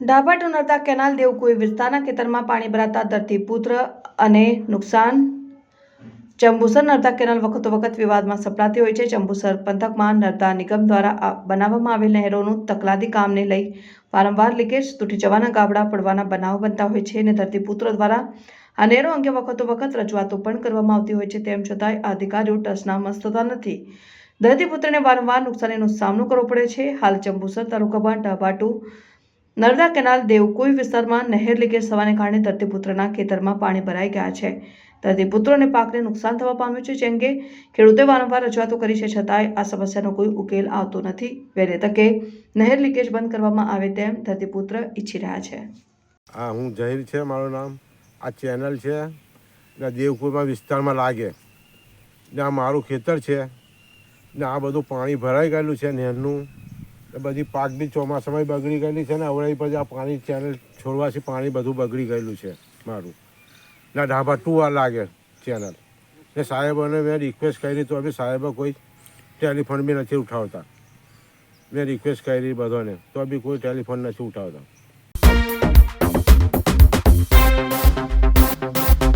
Dhaba ટુનરતા canal દેવકુએ વિસ્તારના ખેતરમાં પાણી ભરાતા ધરતીપુત્ર અને નુકસાન. જંબુસર નર્મદા કેનાલ વખતો વખત વિવાદમાં સપડાતી હોય છે. જંબુસર પંથકમાં નર્મદા નિગમ દ્વારા બનાવવામાં આવેલ નહેરોનું તકલાદી કામને લઈ વારંવાર લીકેજ. તૂટી જવાના ગાબડા પડવાના બનાવો બનતા હોય છે અને ધરતીપુત્રો દ્વારા આ નહેરો અંગે વખતો વખત રજૂઆતો પણ કરવામાં આવતી હોય છે. તેમ છતાંય અધિકારીઓ ટસના મસ્ત થતા નથી. ધરતીપુત્રને વારંવાર નુકસાનીનો સામનો કરવો પડે છે. હાલ જંબુસર તાલુકામાં ઢાબાટુ નર્મદા કેનાલ દેવકુઈ વિસ્તારમાં નહેર લીકેજ થવાને કારણે ધરતીપુત્રના ખેતરમાં પાણી ભરાઈ ગયા છે. ધરતીપુત્રોને પાકને નુકસાન થવા પામ્યું છે, જેમ કે ખેડૂતોએ વારંવાર રજૂઆતો કરી છે, છતાંય આ સમસ્યાનો કોઈ ઉકેલ આવતો નથી. વહેલે તકે નહેર લીકેજ બંધ કરવામાં આવે તેમ ધરતીપુત્ર ઈચ્છી રહ્યા છે. હા, હું જહીર છે, મારું નામ. આ ચેનલ છે, ને દેવપુરમાં વિસ્તારમાં લાગે. ને આ મારું ખેતર છે, ને આ બધું પાણી ભરાઈ ગયેલું છે, નહેરનું. બધી પાકની ચોમાસામાં બગડી ગયેલી છે ને, અવળાઈ પછી આ પાણી ચેનલ છોડવાથી પાણી બધું બગડી ગયેલું છે મારું. ના ઢાબા ટુ આ લાગે ચેનલ ને સાહેબોને મેં રિક્વેસ્ટ કરી તો બી સાહેબો કોઈ ટેલિફોન બી નથી ઉઠાવતા. મેં રિક્વેસ્ટ કરી બધોને, તો બી કોઈ ટેલિફોન નથી ઉઠાવતા.